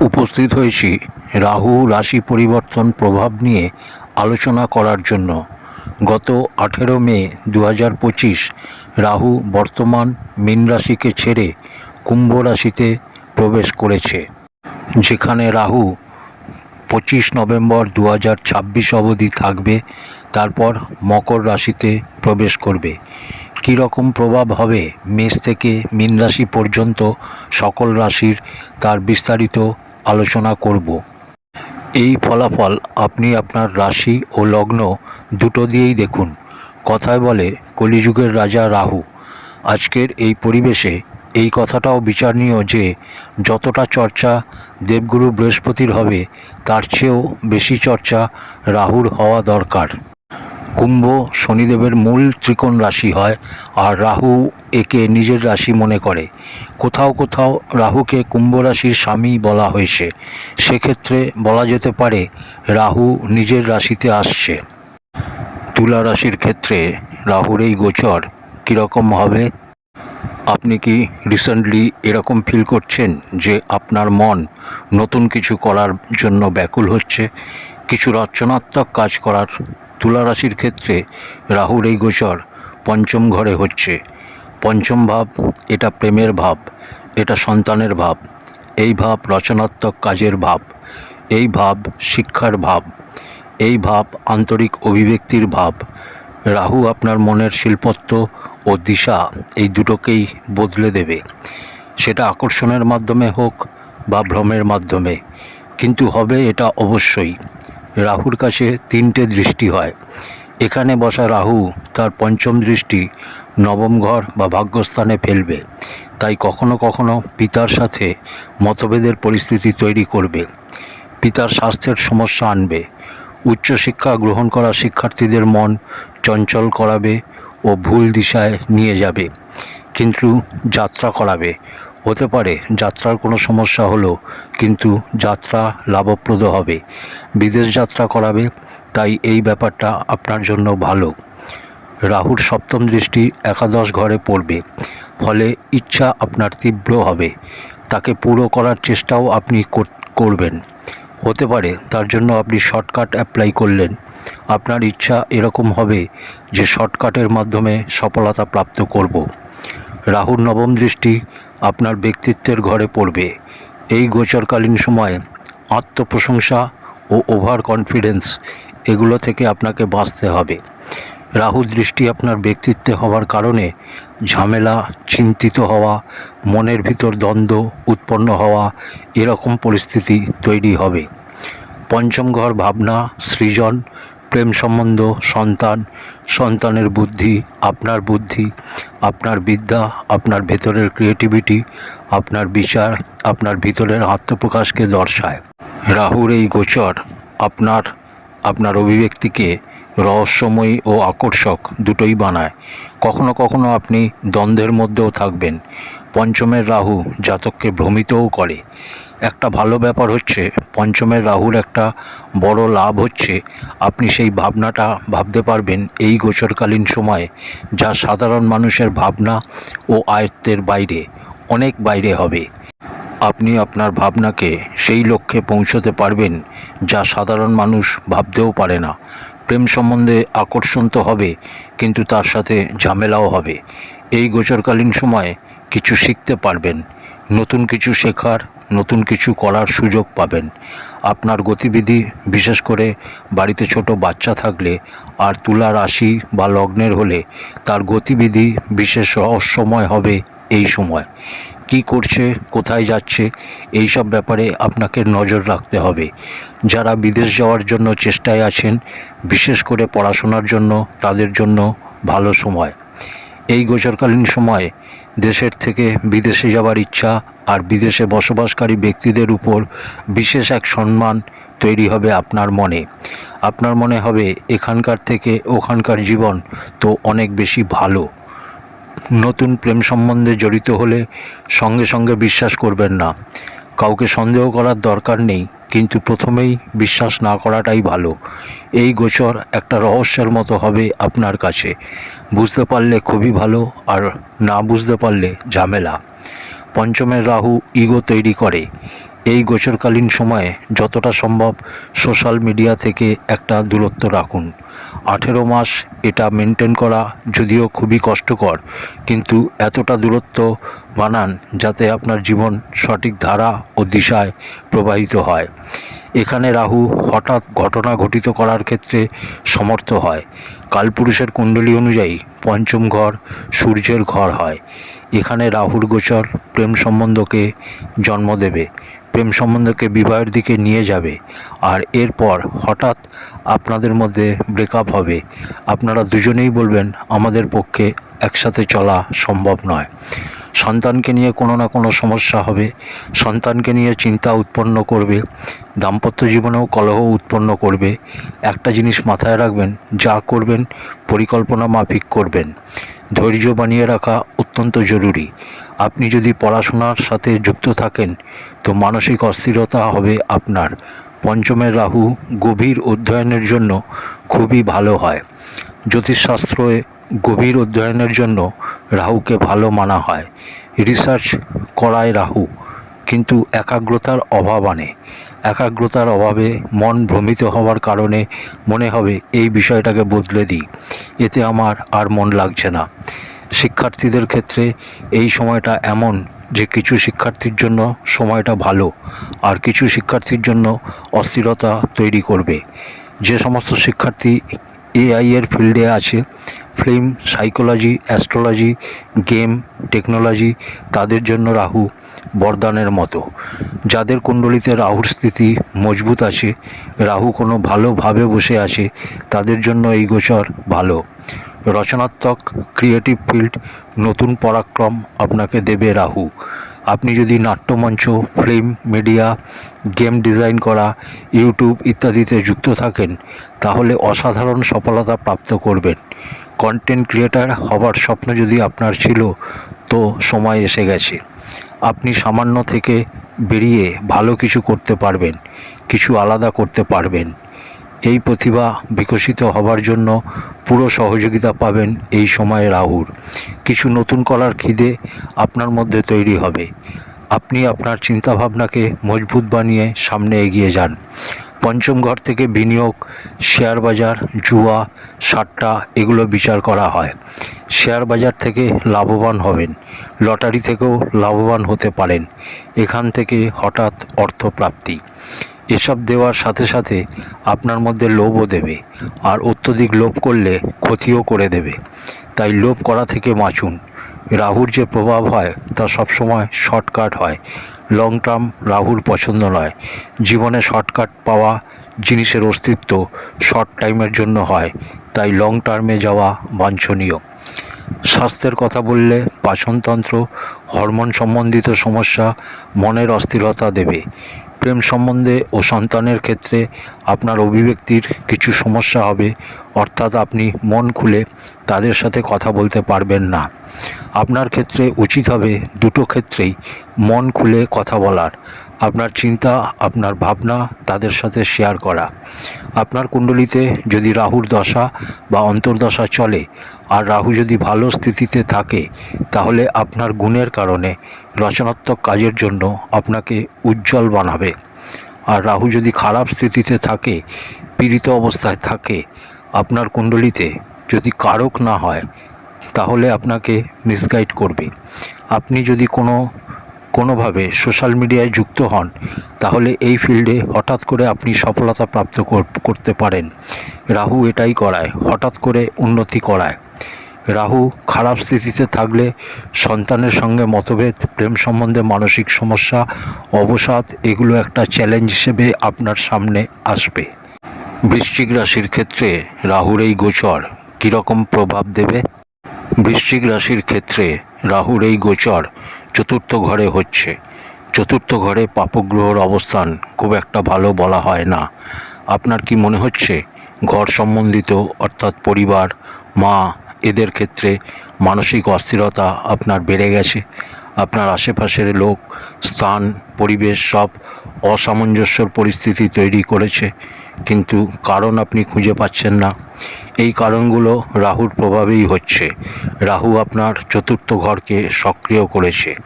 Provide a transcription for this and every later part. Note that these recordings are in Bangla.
উপস্থিত হয়েছি রাহু রাশি পরিবর্তন প্রভাব নিয়ে আলোচনা করার জন্য। গত আঠেরো মে দু হাজার পঁচিশ রাহু বর্তমান মীন রাশিকে ছেড়ে কুম্ভ রাশিতে প্রবেশ করেছে, যেখানে রাহু পঁচিশ নভেম্বর দু হাজার ছাব্বিশ অবধি থাকবে, তারপর মকর রাশিতে প্রবেশ করবে। কী রকম প্রভাব হবে মেষ থেকে মীন রাশি পর্যন্ত সকল রাশির তার বিস্তারিত আলোচনা করব। এই ফলাফল আপনি আপনার রাশি ও লগ্ন দুটো দিয়েই দেখুন। কথায় বলে, কলিযুগের রাজা রাহু। আজকের এই পরিবেশে এই কথাটাও বিচারণীয় যে, যতটা চর্চা দেবগুরু বৃহস্পতির হবে, তার চেয়েও বেশি চর্চা রাহুর হওয়া দরকার। কুম্ভ শনিদেবের মূল ত্রিকোণ রাশি হয় আর রাহু একে নিজের রাশি মনে করে। কোথাও কোথাও রাহুকে কুম্ভ রাশির স্বামী বলা হয়েছে। সেক্ষেত্রে বলা যেতে পারে রাহু নিজের রাশিতে আসছে। তুলা রাশির ক্ষেত্রে রাহুর এই গোচর কীরকম হবে? আপনি কি রিসেন্টলি এরকম ফিল করছেন যে আপনার মন নতুন কিছু করার জন্য ব্যাকুল হচ্ছে? কিছু রচনাত্মক কাজ করার তুলা রাশির ক্ষেত্রে রাহুর এই গোচর পঞ্চম ঘরে হচ্ছে। পঞ্চম ভাব, এটা প্রেমের ভাব, এটা সন্তানের ভাব, এই ভাব রচনাত্মক কাজের ভাব, এই ভাব শিক্ষার ভাব, এই ভাব আন্তরিক অভিব্যক্তির ভাব। রাহু আপনার মনের শিল্পত্ব ও দিশা এই দুটোকেই বদলে দেবে। সেটা আকর্ষণের মাধ্যমে হোক বা ভ্রমের মাধ্যমে। কিন্তু হবে এটা অবশ্যই। রাহুর কাছে তিনটে দৃষ্টি হয়। এখানে বসা রাহু তার পঞ্চম দৃষ্টি নবম ঘর বা ভাগ্যস্থানে ফেলবে। তাই কখনো কখনো পিতার সাথে মতভেদের পরিস্থিতি তৈরি করবে। পিতার স্বাস্থ্যের সমস্যা আনবে। উচ্চশিক্ষা গ্রহণ করা শিক্ষার্থীদের মন চঞ্চল করাবে ও ভুল দিশায় নিয়ে যাবে। কিন্তু যাত্রা করাবে। হতে পারে যাত্রার কোনো সমস্যা হলো, কিন্তু যাত্রা লাভপ্রদ হবে। বিদেশ যাত্রা করাবে, তাই এই ব্যাপারটা আপনার জন্য ভালো। রাহুর সপ্তম দৃষ্টি একাদশ ঘরে পড়বে, ফলে ইচ্ছা আপনার তীব্র হবে। তাকে পুরো করার চেষ্টাও আপনি কর- করবেন। হতে পারে তার জন্য আপনি শর্টকাট অ্যাপ্লাই করলেন। আপনার ইচ্ছা এরকম হবে যে শর্টকাটের মাধ্যমে সফলতা প্রাপ্ত করব। রাহুর নবম দৃষ্টি আপনার ব্যক্তিত্বের ঘরে পড়বে। এই গোচরকালীন সময়ে আত্মপ্রশংসা ও ওভার কনফিডেন্স এগুলো থেকে আপনাকে বাঁচতে হবে। রাহু দৃষ্টি আপনার ব্যক্তিত্বে হওয়ার কারণে ঝামেলা, চিন্তিত হওয়া, মনের ভিতর দ্বন্দ্ব, উৎপন্ন হওয়া এরকম পরিস্থিতি তৈরি হবে। পঞ্চম ঘর ভাবনা, সৃজন প্রেম সম্বন্ধ, সন্তান, সন্তানের বুদ্ধি, আপনার বুদ্ধি, আপনার বিদ্যা, আপনার ভেতরের ক্রিয়েটিভিটি আপনার বিচার, আপনার ভিতরের আত্মপ্রকাশকে দর্শায়। রাহুর এই গোচর আপনার আপনার অভিব্যক্তিকে রহস্যময়ী ও আকর্ষক দুটোই বানায়। কখনো কখনো আপনি দ্বন্দ্বের মধ্যেও থাকবেন। পঞ্চমের রাহু জাতককে ভ্রমিতও করে। একটা ভালো ব্যাপার হচ্ছে, পঞ্চমের রাহুর একটা বড় লাভ হচ্ছে। আপনি সেই ভাবনাটা ভাবতে পারবেন এই গোচরকালীন সময়ে, যা সাধারণ মানুষের ভাবনা ও আয়ত্তের বাইরে, অনেক বাইরে হবে। আপনি আপনার ভাবনাকে সেই লক্ষ্যে পৌঁছতে পারবেন, যা সাধারণ মানুষ ভাবতেও পারে না। প্রেম সম্বন্ধে আকর্ষণ তো হবে, কিন্তু তার সাথে ঝামেলাও হবে। এই গোচরকালীন সময়ে কিছু শিখতে পারবেন, নতুন কিছু শেখার নতুন কিছু করার সুযোগ পাবেন। আপনার গতিবিধি, বিশেষ করে বাড়িতে ছোট বাচ্চা থাকলে আর তুলা রাশি বা লগ্নের হলে তার গতিবিধি বিশেষ রহস্যময় হবে এই সময়। কি করছে, কোথায় যাচ্ছে এই সব ব্যাপারে আপনাকে নজর রাখতে হবে। যারা বিদেশ যাওয়ার জন্য চেষ্টায় আছেন, বিশেষ করে পড়াশোনার জন্য তাদের জন্য ভালো সময়। এই গোচরকালীন সময়ে দেশের থেকে বিদেশে যাওয়ার ইচ্ছা আর বিদেশে বসবাসকারী ব্যক্তিদের উপর বিশেষ এক সম্মান তৈরি হবে আপনার মনে। আপনার মনে হবে এখানকার থেকে ওখানকার জীবন তো অনেক বেশি ভালো। নতুন প্রেম সম্বন্ধে জড়িত হলে সঙ্গে সঙ্গে বিশ্বাস করবেন না। কাউকে সন্দেহ করার দরকার নেই, কিন্তু প্রথমেই বিশ্বাস না করাটাই ভালো। এই গোচর একটা রহস্যের মতো হবে আপনার কাছে। বুঝতে পারলে খুবই ভালো, আর না বুঝতে পারলে ঝামেলা। পঞ্চমের রাহু ইগো তৈরি করে। এই গোচরকালীন সময়ে যতটা সম্ভব সোশ্যাল মিডিয়া থেকে একটা দূরত্ব রাখুন। আঠেরো মাস এটা মেনটেন করা যদিও খুবই কষ্টকর, কিন্তু এতটা দূরত্ব বানান যাতে আপনার জীবন সঠিক ধারা ও দিশায় প্রবাহিত হয়। এখানে রাহু হঠাৎ ঘটনা ঘটিত করার ক্ষেত্রে সমর্থ হয়। কালপুরুষের কুণ্ডলী অনুযায়ী পঞ্চম ঘর সূর্যের ঘর হয়। এখানে রাহুর গোচর প্রেম সম্বন্ধকে জন্ম দেবে। প্রেম সম্বন্ধকে বিবাহের দিকে নিয়ে যাবে। আর এরপর হঠাৎ আপনাদের মধ্যে ব্রেকআপ হবে। আপনারা দুজনেই বলবেন, আমাদের পক্ষে একসাথে চলা সম্ভব নয়। সন্তানকে নিয়ে কোনো না কোনো সমস্যা হবে। সন্তানকে নিয়ে চিন্তা উৎপন্ন করবে। দাম্পত্য জীবনেও কলহ উৎপন্ন করবে। একটা জিনিস মাথায় রাখবেন, যা করবেন, পরিকল্পনা মাফিক করবেন। ধৈর্য বানিয়ে রাখা অত্যন্ত জরুরি। আপনি যদি পড়াশোনার সাথে যুক্ত থাকেন, তো মানসিক অস্থিরতা হবে আপনার। পঞ্চমের রাহু গভীর অধ্যয়নের জন্য খুবই ভালো হয়। জ্যোতিষশাস্ত্রে গভীর অধ্যয়নের জন্য রাহুকে ভালো মানা হয়। রিসার্চ করায় রাহু, কিন্তু একাগ্রতার অভাব আনে। একাগ্রতার অভাবে মন ভ্রমিত হওয়ার কারণে মনে হবে, এই বিষয়টাকে বদলে দিই। এতে আমার আর মন লাগছে না। শিক্ষার্থীদের ক্ষেত্রে এই সময়টা এমন যে কিছু শিক্ষার্থীর জন্য সময়টা ভালো, আর কিছু শিক্ষার্থীর জন্য অস্থিরতা তৈরি করবে। যে সমস্ত শিক্ষার্থী এআই এর ফিল্ডে আছে film psychology astrology game technology তাদের জন্য রাহু বরদানের মতো। যাদের কুণ্ডলিতে রাহুর স্থিতি মজবুত আছে, রাহু কোনো ভালোভাবে বসে আছে, তাদের জন্য এই গোচর ভালো। রচনাত্মক ক্রিয়েটিভ ফিল্ড নতুন পরাক্রম আপনাকে দেবে রাহু। আপনি যদি নাট্যমঞ্চ ফিল্ম মিডিয়া গেম ডিজাইন করা ইউটিউব ইত্যাদিতে যুক্ত থাকেন, তাহলে অসাধারণ সফলতা প্রাপ্ত করবেন। কন্টেন্ট ক্রিয়েটার হবার স্বপ্ন যদি আপনার ছিল, তো সময় এসে গেছে। আপনি সামান্য থেকে বেরিয়ে ভালো কিছু করতে পারবেন, কিছু আলাদা করতে পারবেন। এই প্রতিভা বিকশিত হবার জন্য পুরো সহযোগিতা পাবেন এই সময়ে রাহুর কিছু নতুন করার খিদে আপনার মধ্যে তৈরি হবে। আপনি আপনার চিন্তাভাবনাকে মজবুত বানিয়ে সামনে এগিয়ে যান। পঞ্চম ঘর থেকে বিনিয়োগ, শেয়ার বাজার, জুয়া, সাট্টা এগুলো বিচার করা হয়। শেয়ার বাজার থেকে লাভবান হবেন। লটারি থেকেও লাভবান হতে পারেন। এখান থেকে হঠাৎ অর্থপ্রাপ্তি। এসব দেওয়ার সাথে সাথে আপনার মধ্যে লোভও দেবে আর অত্যধিক লোভ করলে ক্ষতিও করে দেবে। তাই লোভ করা থেকে বাঁচুন। রাহুর যে প্রভাব হয় তা সবসময় শর্টকাট হয়। লং টার্ম রাহুল পছন্দ নয়। জীবনে শর্টকাট পাওয়া জিনিসের অস্তিত্ব শর্ট টাইমের জন্য হয়, তাই লং টার্মে যাওয়া বাঞ্ছনীয়। স্বাস্থ্যের কথা বললে পাচনতন্ত্র হরমোন সম্বন্ধিত সমস্যা মনের অস্থিরতা দেবে। প্রেম সম্বন্ধে ও সন্তানের ক্ষেত্রে আপনার অভিব্যক্তির কিছু সমস্যা হবে, অর্থাৎ আপনি মন খুলে তাদের সাথে কথা বলতে পারবেন না। আপনার ক্ষেত্রে উচিত হবে দুটো ক্ষেত্রেই মন খুলে কথা বলার। আপনার চিন্তা, আপনার ভাবনা তাদের সাথে শেয়ার করা। আপনার কুণ্ডলিতে যদি রাহুর দশা বা অন্তর্দশা চলে আর রাহু যদি ভালো স্থিতিতে থাকে, তাহলে আপনার গুণের কারণে রচনাত্মক কাজের জন্য আপনাকে উজ্জ্বল বানাবে। আর রাহু যদি খারাপ স্থিতিতে থাকে, পীড়িত অবস্থায় থাকে, আপনার কুণ্ডলিতে যদি কারক না হয়, তাহলে আপনাকে মিসগাইড করবে। আপনি যদি কোনো কোনোভাবে সোশ্যাল মিডিয়ায় যুক্ত হন, তাহলে এই ফিল্ডে হঠাৎ করে আপনি সফলতা প্রাপ্ত করতে পারেন। রাহু এটাই করায়, হঠাৎ করে উন্নতি করায়। রাহু খারাপ স্থিতিতে থাকলে সন্তানের সঙ্গে মতভেদ, প্রেম সম্বন্ধে মানসিক সমস্যা, অবসাদ, এগুলো একটা চ্যালেঞ্জ হিসেবে আপনার সামনে আসবে। বৃশ্চিক রাশির ক্ষেত্রে রাহুর এই গোচর কীরকম প্রভাব দেবে? বৃশ্চিক রাশির ক্ষেত্রে রাহুর এই গোচর চতুর্থ ঘরে হচ্ছে। চতুর্থ ঘরে পাপগ্রহর অবস্থান খুব একটা ভালো বলা হয় না। আপনার কি মনে হচ্ছে? ঘর সম্বন্ধিত, অর্থাৎ পরিবার, মা, এদের ক্ষেত্রে মানসিক অস্থিরতা আপনার বেড়ে গেছে? আপনার আশেপাশের লোক, স্থান, পরিবেশ সব অসামঞ্জস্যর পরিস্থিতি তৈরি করেছে। কিন্তু কারণ আপনি খুঁজে পাচ্ছেন না। এই কারণগুলো রাহুর প্রভাবেই হচ্ছে। রাহু আপনার চতুর্থ ঘরকে সক্রিয় করেছে।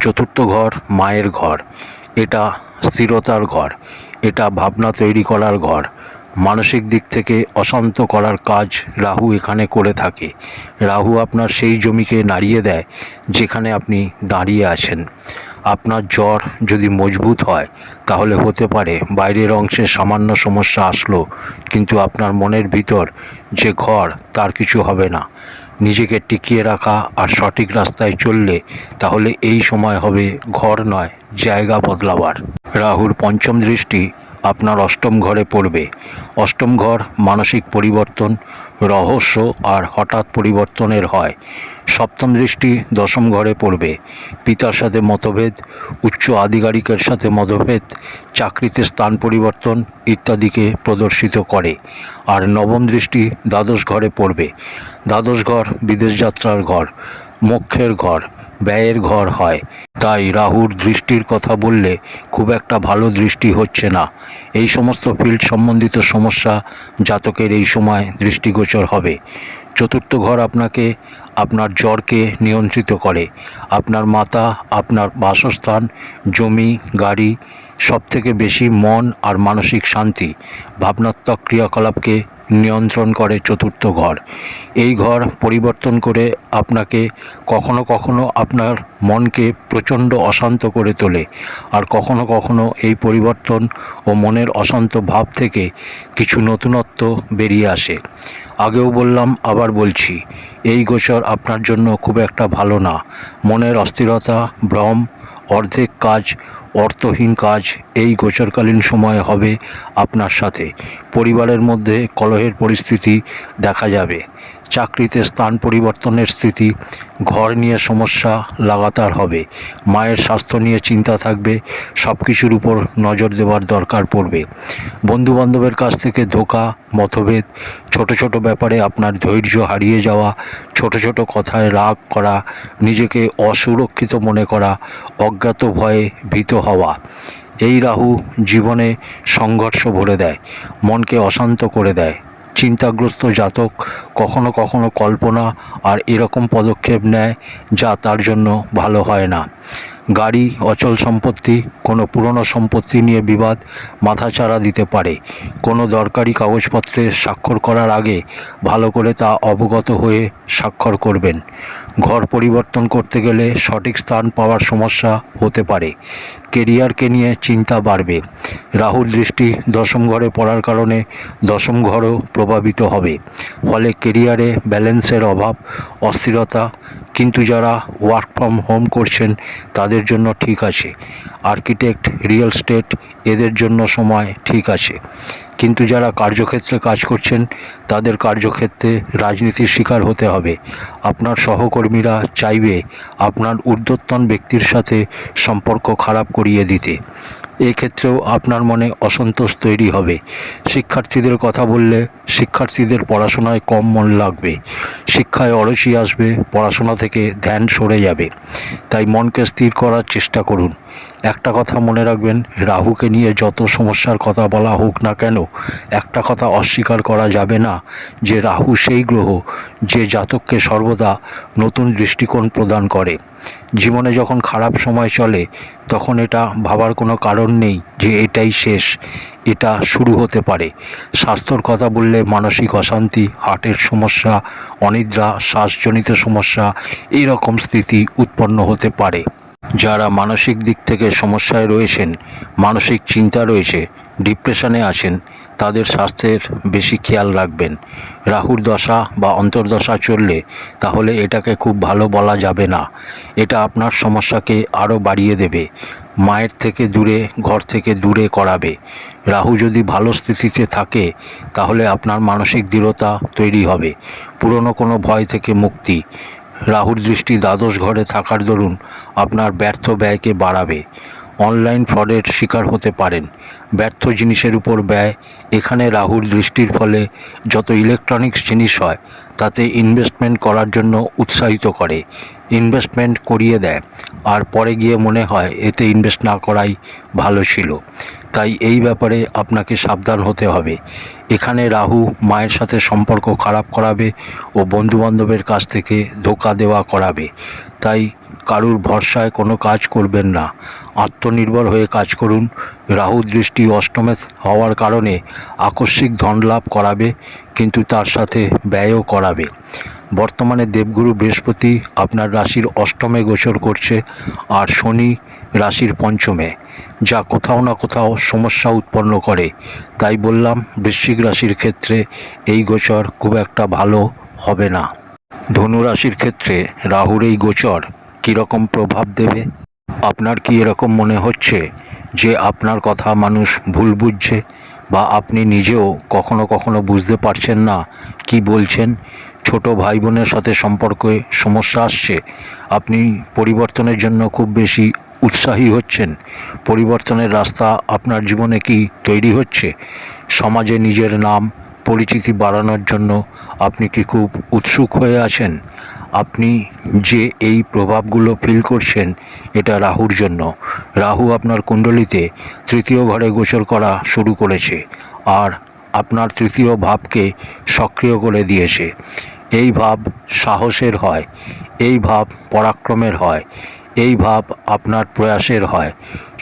চতুর্থ ঘর মায়ের ঘর। এটা স্থিরতার ঘর। এটা ভাবনা তৈরি করার ঘর। মানসিক দিক থেকে অশান্ত করার কাজ রাহু এখানে করে থাকে। রাহু আপনার সেই জমিকে নাড়িয়ে দেয় যেখানে আপনি দাঁড়িয়ে আছেন। আপনার জ্বর যদি মজবুত হয়, তাহলে হতে পারে বাইরের অংশে সামান্য সমস্যা আসলো, কিন্তু আপনার মনের ভিতর যে ঘর, তার কিছু হবে না। নিজেকে টিকিয়ে রাখা আর সঠিক রাস্তায় চললে, তাহলে এই সময় হবে ঘর নয়। জায়গা বদলাবার। রাহুর পঞ্চম দৃষ্টি আপনার অষ্টম ঘরে পড়বে। অষ্টম ঘর মানসিক পরিবর্তন, রহস্য আর হঠাৎ পরিবর্তনের হয়। সপ্তম দৃষ্টি দশম ঘরে পড়বে। পিতার সাথে মতভেদ, উচ্চ আধিকারিকের সাথে মতভেদ, চাকরিতে স্থান পরিবর্তন ইত্যাদিকে প্রদর্শিত করে। আর নবম দৃষ্টি দ্বাদশ ঘরে পড়বে। দ্বাদশ ঘর বিদেশ যাত্রার ঘর, মোক্ষের ঘর। ব্যয়ের ঘর হয়। তাই রাহুর দৃষ্টির কথা বললে খুব একটা ভালো দৃষ্টি হচ্ছে না। এই সমস্ত ফিল্ড সম্বন্ধিত সমস্যা জাতকের এই সময় দৃষ্টিগোচর হবে। চতুর্থ ঘর আপনাকে আপনার জ্বরকে নিয়ন্ত্রিত করে। আপনার মাতা, আপনার বাসস্থান, জমি, গাড়ি সব থেকে বেশি মন আর মানসিক শান্তি। ভাবনাত্মক ক্রিয়াকলাপকে নিয়ন্ত্রণ করে চতুর্থ ঘর। এই ঘর পরিবর্তন করে আপনাকে কখনো কখনো আপনার মনকে প্রচণ্ড অশান্ত করে তোলে আর কখনো কখনো এই পরিবর্তন ও মনের অশান্ত ভাব থেকে কিছু নতুনত্ব বেরিয়ে আসে। আগেও বললাম, আবার বলছি, এই গোচর আপনার জন্য খুব একটা ভালো না। মনের অস্থিরতা, ভ্রম অর্ধেক কাজ, অর্থহীন কাজ এই গোচরকালীন সময়ে হবে আপনার সাথে। পরিবারের মধ্যে কলহের পরিস্থিতি দেখা যাবে। চাকরিতে স্থান পরিবর্তনের স্থিতি, ঘর নিয়ে সমস্যা লাগাতার হবে, মায়ের স্বাস্থ্য নিয়ে চিন্তা থাকবে সব কিছুর উপর নজর দেওয়ার দরকার পড়বে। বন্ধুবান্ধবের কাছ থেকে ধোকা, মতভেদ, ছোট ছোট ব্যাপারে আপনার ধৈর্য হারিয়ে যাওয়া, ছোট ছোট কথায় রাগ করা, নিজেকে অসুরক্ষিত মনে করা, অজ্ঞাত ভয়ে ভীত হওয়া, এই রাহু জীবনে সংঘর্ষ ভরে দেয়, মনকে অশান্ত করে দেয়। চিন্তাগ্রস্ত জাতক কখনো কখনো কল্পনা আর এরকম পদক্ষেপ নেয় যা তার জন্য ভালো হয় না। গাড়ি, অচল সম্পত্তি, কোনো পুরনো সম্পত্তি নিয়ে বিবাদ মাথাচাড়া দিতে পারে। কোনো দরকারি কাগজপত্রে স্বাক্ষর করার আগে ভালো করে তা অবগত হয়ে স্বাক্ষর করবেন। ঘর পরিবর্তন করতে গেলে সঠিক স্থান পাওয়ার সমস্যা হতে পারে। কেরিয়ারকে নিয়ে চিন্তা বাড়বে। রাহুল দৃষ্টি দশম ঘরে পড়ার কারণে দশম ঘরও প্রভাবিত হবে। ফলে কেরিয়ারে ব্যালেন্সের অভাব, অস্থিরতা কিন্তু যারা ওয়ার্ক ফ্রম হোম করছেন, তাদের জন্য ঠিক আছে। আর্কিটেক্ট রিয়েল স্টেট এদের জন্য সময় ঠিক আছে। কিন্তু যারা কার্যক্ষেত্রে কাজ করছেন, তাদের কার্যক্ষেত্রে রাজনীতির শিকার হতে হবে। আপনার সহকর্মীরা চাইবে আপনার ঊর্ধ্বতন ব্যক্তির সাথে সম্পর্ক খারাপ করিয়ে দিতে। এক্ষেত্রেও আপনার মনে অসন্তোষ তৈরি হবে। শিক্ষার্থীদের কথা বললে শিক্ষার্থীদের পড়াশোনায় কম মন লাগবে। শিক্ষায় অরসি আসবে, পড়াশোনা থেকে ধ্যান সরে যাবে। তাই মনকে স্থির করার চেষ্টা করুন। একটা কথা মনে রাখবেন, রাহুকে নিয়ে যত সমস্যার কথা বলা হোক না কেন, একটা কথা অস্বীকার করা যাবে না যে রাহু সেই গ্রহ যে জাতককে সর্বদা নতুন দৃষ্টিকোণ প্রদান করে। জীবনে যখন খারাপ সময় চলে, তখন এটা ভাবার কোনো কারণ নেই যে এটাই শেষ, এটা শুরু হতে পারে। স্বাস্থ্যর কথা বললে মানসিক অশান্তি, হার্টের সমস্যা, অনিদ্রা, শ্বাসজনিত সমস্যা এই রকম স্থিতি উৎপন্ন হতে পারে। যারা মানসিক দিক থেকে সমস্যায় রয়েছেন, মানসিক চিন্তা রয়েছে, ডিপ্রেশনে আছেন, তাদের স্বাস্থ্যের বেশি খেয়াল রাখবেন। রাহুর দশা বা অন্তর্দশা চললে তাহলে এটাকে খুব ভালো বলা যাবে না। এটা আপনার সমস্যাকে আরও বাড়িয়ে দেবে, মায়ের থেকে দূরে, ঘর থেকে দূরে করাবে। রাহু যদি ভালো স্থিতিতে থাকে, তাহলে আপনার মানসিক দৃঢ়তা তৈরি হবে। পুরনো কোনো ভয় থেকে মুক্তি। রাহুর দৃষ্টি দ্বাদশ ঘরে থাকার দরুন আপনার ব্যর্থ ব্যয়কে বাড়াবে। অনলাইন ফ্রডের শিকার হতে পারেন। ব্যর্থ জিনিসের উপর ব্যয়। এখানে রাহুর দৃষ্টির ফলে যত ইলেকট্রনিক্স জিনিস হয়, তাতে ইনভেস্টমেন্ট করার জন্য উৎসাহিত করে। ইনভেস্টমেন্ট করিয়ে দেয়। আর পরে গিয়ে মনে হয় এতে ইনভেস্ট না করাই ভালো ছিল। তাই এই ব্যাপারে আপনাকে সাবধান হতে হবে। এখানে রাহু মায়ের সাথে সম্পর্ক খারাপ করাবে ও বন্ধুবান্ধবের কাছ থেকে ধোকা দেওয়া করাবে। তাই কারুর ভরসায় কোনো কাজ করবেন না। আত্মনির্ভর হয়ে কাজ করুন। রাহু দৃষ্টি অষ্টমে হওয়ার কারণে আকস্মিক ধন লাভ করাবে, কিন্তু তার সাথে ব্যয়ও করাবে। বর্তমানে দেবগুরু বৃহস্পতি আপনার রাশির অষ্টমে গোচর করছে আর শনি রাশির পঞ্চমে, যা কোথাও না কোথাও সমস্যা উৎপন্ন করে। তাই বললাম, বৃশ্চিক রাশির ক্ষেত্রে এই গোচর খুব একটা ভালো হবে না। ধনু রাশির ক্ষেত্রে রাহুর এই গোচর কীরকম প্রভাব দেবে? আপনার কি এরকম মনে হচ্ছে যে আপনার কথা মানুষ ভুল বুঝছে বা আপনি নিজেও কখনো কখনো বুঝতে পারছেন না কি বলছেন? ছোট ভাই বোনের সাথে সম্পর্কে সমস্যা আসছে। আপনি পরিবর্তনের জন্য খুব বেশি উৎসাহী হচ্ছেন। পরিবর্তনের রাস্তা আপনার জীবনে কি তৈরি হচ্ছে? সমাজে নিজের নাম, পরিচিতি বাড়ানোর জন্য আপনি কি খুব উৎসুক হয়ে আছেন? আপনি যে এই প্রভাবগুলো ফিল করছেন, এটা রাহুর জন্য। রাহু আপনার কুণ্ডলিতে তৃতীয় ঘরে গোচর করা শুরু করেছে। আর আপনার তৃতীয় ভাবকে সক্রিয় করে দিয়েছে। এই ভাব সাহসের হয়, এই ভাব পরাক্রমের হয়, এই ভাব আপনার প্রয়াসের হয়।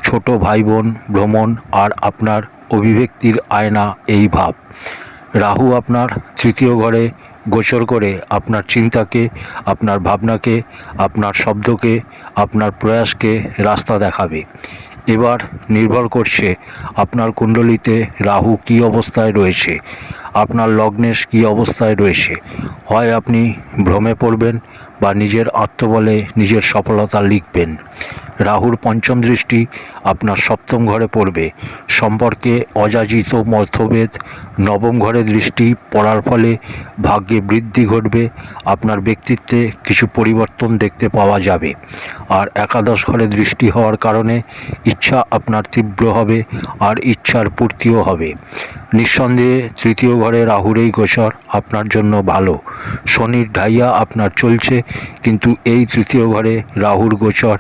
ছোট ভাই বোন ভ্রমণ আর আপনার অভিব্যক্তির আয়না এই ভাব। রাহু আপনার তৃতীয় ঘরে গোচর করে আপনার চিন্তাকে, আপনার ভাবনাকে, আপনার শব্দকে, আপনার প্রয়াসকে রাস্তা দেখাবে। এবার নির্ভর করছে আপনার কুণ্ডলিতে রাহু কি অবস্থায় রয়েছে, আপনার লগ্নেশ কি অবস্থায় রয়েছে। হয় আপনি ভ্রমে পড়বেন বা নিজের আত্মবলে নিজের সফলতা লিখবেন। রাহুর পঞ্চম দৃষ্টি আপনার সপ্তম ঘরে পড়বে। সম্পর্কে অযাচিত মতভেদ, নবম ঘরে দৃষ্টি পড়ার ফলে ভাগ্যে বৃদ্ধি ঘটবে, আপনার ব্যক্তিত্বে কিছু পরিবর্তন দেখতে পাওয়া যাবে। আর একাদশ ঘরে দৃষ্টি হওয়ার কারণে ইচ্ছা আপনার তীব্র হবে, আর ইচ্ছার পূর্তিও হবে। নিঃসন্দেহে তৃতীয় ঘরে রাহুর এই গোচর আপনার জন্য ভালো। শনির ঢাইয়া আপনার চলছে, কিন্তু এই তৃতীয় ঘরে রাহুর গোচর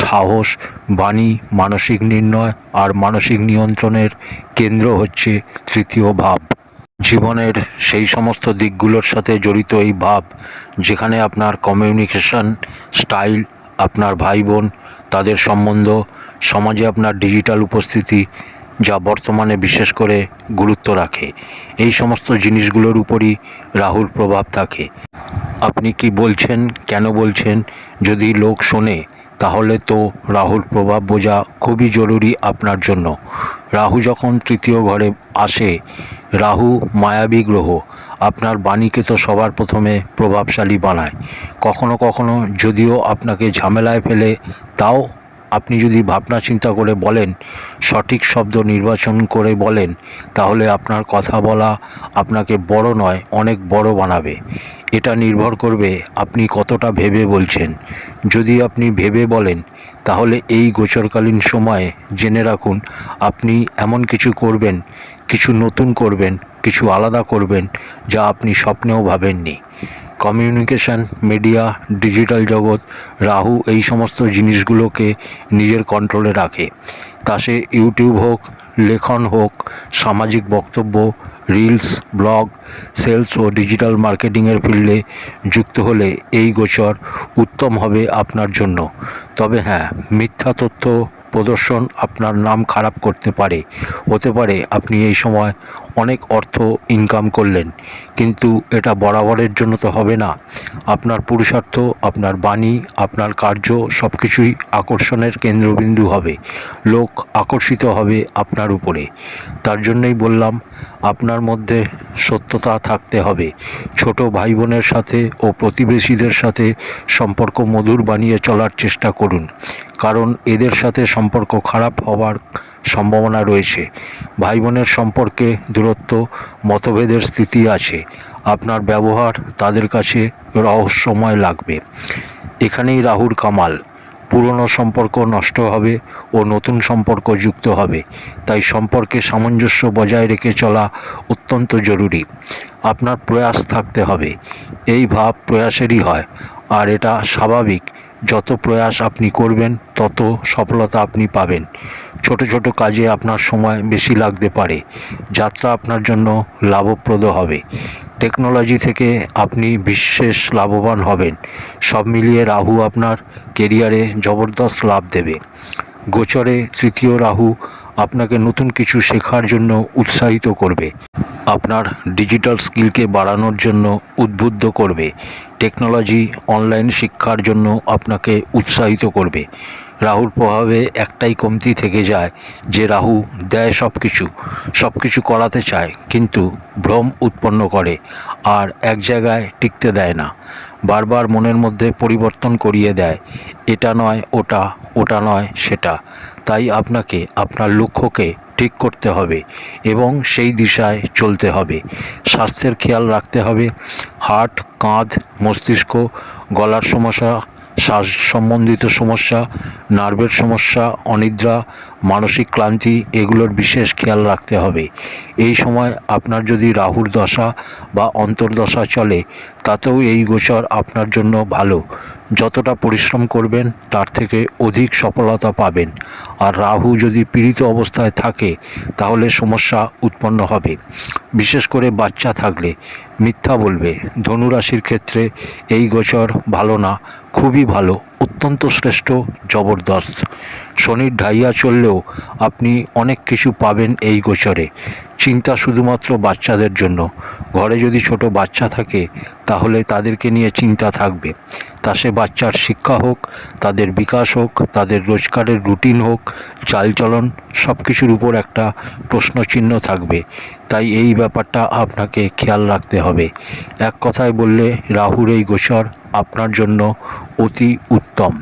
সাহস, বাণী, মানসিক নির্ণয় আর মানসিক নিয়ন্ত্রণের কেন্দ্র হচ্ছে তৃতীয় ভাব। জীবনের সেই সমস্ত দিকগুলোর সাথে জড়িত এই ভাব, যেখানে আপনার কমিউনিকেশন স্টাইল আপনার ভাই বোন তাদের সম্বন্ধ, সমাজে আপনার ডিজিটাল উপস্থিতি যা বর্তমানে বিশেষ করে গুরুত্ব রাখে। এই সমস্ত জিনিসগুলোর উপরই রাহুর প্রভাব থাকে। আপনি কি বলছেন, কেন বলছেন? যদি লোক শোনে, তাহলে তো রাহুর প্রভাব বোঝা খুবই জরুরি আপনার জন্য। রাহু যখন তৃতীয় ঘরে আসে, রাহু মায়াবী গ্রহ। আপনার বাণীকে তো সবার প্রথমে প্রভাবশালী বানায়। কখনো কখনো যদিও আপনাকে ঝামেলায় ফেলে, তাও আপনি যদি ভাবনা চিন্তা করে বলেন, সঠিক শব্দ নির্বাচন করে বলেন, তাহলে আপনার কথা বলা আপনাকে বড় নয়, অনেক বড় বানাবে। এটা নির্ভর করবে আপনি কতটা ভেবে বলছেন। যদি আপনি ভেবে বলেন, তাহলে এই গোচরকালীন সময়ে জেনে রাখুন, আপনি এমন কিছু করবেন, কিছু নতুন করবেন, কিছু আলাদা করবেন, যা আপনি স্বপ্নেও ভাবেননি। কমিউনিকেশন মিডিয়া ডিজিটাল জগৎ, রাহু এই সমস্ত জিনিসগুলোকে নিজের কন্ট্রোলে রাখে। তা সে ইউটিউব হোক, লেখন হোক, সামাজিক বক্তব্য রিলস ব্লগ সেলস ও ডিজিটাল মার্কেটিংয়ের ফিল্ডে যুক্ত হলে এই গোচর উত্তম হবে আপনার জন্য। তবে হ্যাঁ মিথ্যা তথ্য প্রদর্শন আপনার নাম খারাপ করতে পারে। হতে পারে আপনি এই সময় অনেক অর্থ ইনকাম করলেন, কিন্তু এটা বরাবরের জন্য তো হবে না। আপনার পুরুষার্থ, আপনার বাণী, আপনার কার্য সব কিছুই আকর্ষণের কেন্দ্রবিন্দু হবে। লোক আকর্ষিত হবে আপনার উপরে। তার জন্যই বললাম, আপনার মধ্যে সত্যতা থাকতে হবে। ছোট ভাই বোনের সাথে ও প্রতিবেশীদের সাথে সম্পর্ক মধুর বানিয়ে চলার চেষ্টা করুন। কারণ এদের সাথে সম্পর্ক খারাপ হওয়ার সম্ভাবনা রয়েছে। ভাই বোনের সম্পর্কে দূরত্ব, মতভেদের স্থিতি আছে। আপনার ব্যবহার তাদের কাছে রহস্যময় লাগবে। এখানেই রাহুর কামাল। পুরনো সম্পর্ক নষ্ট হবে ও নতুন সম্পর্ক যুক্ত হবে। তাই সম্পর্কে সামঞ্জস্য বজায় রেখে চলা অত্যন্ত জরুরি। আপনার প্রয়াস থাকতে হবে। এই ভাব প্রয়াসেরই হয়। আর এটা স্বাভাবিক। যত প্রয়াস আপনি করবেন, তত সফলতা আপনি পাবেন। ছোট ছোট কাজে আপনার সময় বেশি লাগতে পারে। যাত্রা আপনার জন্য লাভপ্রদ হবে। টেকনোলজি থেকে আপনি বিশেষ লাভবান হবেন। সব মিলিয়ে রাহু আপনার কেরিয়ারে জবরদস্ত লাভ দেবে। গোচরে তৃতীয় রাহু আপনাকে নতুন কিছু শেখার জন্য উৎসাহিত করবে। আপনার ডিজিটাল স্কিলকে বাড়ানোর জন্য উদ্বুদ্ধ করবে। টেকনোলজি অনলাইন শিক্ষার জন্য আপনাকে উৎসাহিত করবে। রাহুর প্রভাবে একটাই কমতি থেকে যায় যে রাহু দেয় সব কিছু সব কিছু করাতে চায়, কিন্তু ভ্রম উৎপন্ন করে আর এক জায়গায় টিকতে দেয় না। বারবার মনের মধ্যে পরিবর্তন করিয়ে দেয়। এটা নয় ওটা ওটা নয় সেটা। তাই আপনাকে আপনার লক্ষ্যকে ঠিক করতে হবে এবং সেই দিশায় চলতে হবে। স্বাস্থ্যের খেয়াল রাখতে হবে। হার্ট কাঁধ, মস্তিষ্ক, গলার সমস্যা শ্বাস সম্বন্ধিত সমস্যা, নার্ভের সমস্যা, অনিদ্রা, মানসিক ক্লান্তি, এগুলোর বিশেষ খেয়াল রাখতে হবে। এই সময় আপনার যদি রাহুর দশা বা অন্তর্দশা চলে, তাতেও এই গোচর আপনার জন্য ভালো। যতটা পরিশ্রম করবেন, তার থেকে অধিক সফলতা পাবেন। আর রাহু যদি পীড়িত অবস্থায় থাকে, তাহলে সমস্যা উৎপন্ন হবে। বিশেষ করে বাচ্চা থাকলে, মিথ্যা বলবে। ধনুরাশির ক্ষেত্রে এই গোচর ভালো না। খুবই ভালো, অত্যন্ত শ্রেষ্ঠ, জবরদস্ত। শনির ঢাইয়া চললেও আপনি অনেক কিছু পাবেন এই গোচরে। চিন্তা শুধুমাত্র বাচ্চাদের জন্য। ঘরে যদি ছোট বাচ্চা থাকে, তাহলে তাদেরকে নিয়ে চিন্তা থাকবে। তা সে বাচ্চার শিক্ষা হোক, তাদের বিকাশ হোক, তাদের রোজগারের রুটিন হোক চালচলন সব কিছুর উপর একটা প্রশ্নচিহ্ন থাকবে। তাই এই ব্যাপারটা আপনাকে খেয়াল রাখতে হবে। এক কথায় বললে রাহুর এই গোচর আপনার জন্য অতি উত্তম।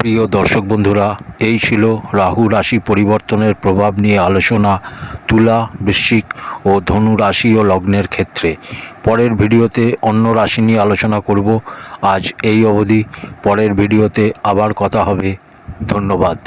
প্রিয় দর্শক বন্ধুরা, এই ছিল রাহু রাশি পরিবর্তনের প্রভাব নিয়ে আলোচনা তুলা, বৃশ্চিক ও ধনু রাশি ও লগ্নের ক্ষেত্রে। পরের ভিডিওতে অন্য রাশি নিয়ে আলোচনা করব। আজ এই অবধি। পরের ভিডিওতে আবার কথা হবে। ধন্যবাদ।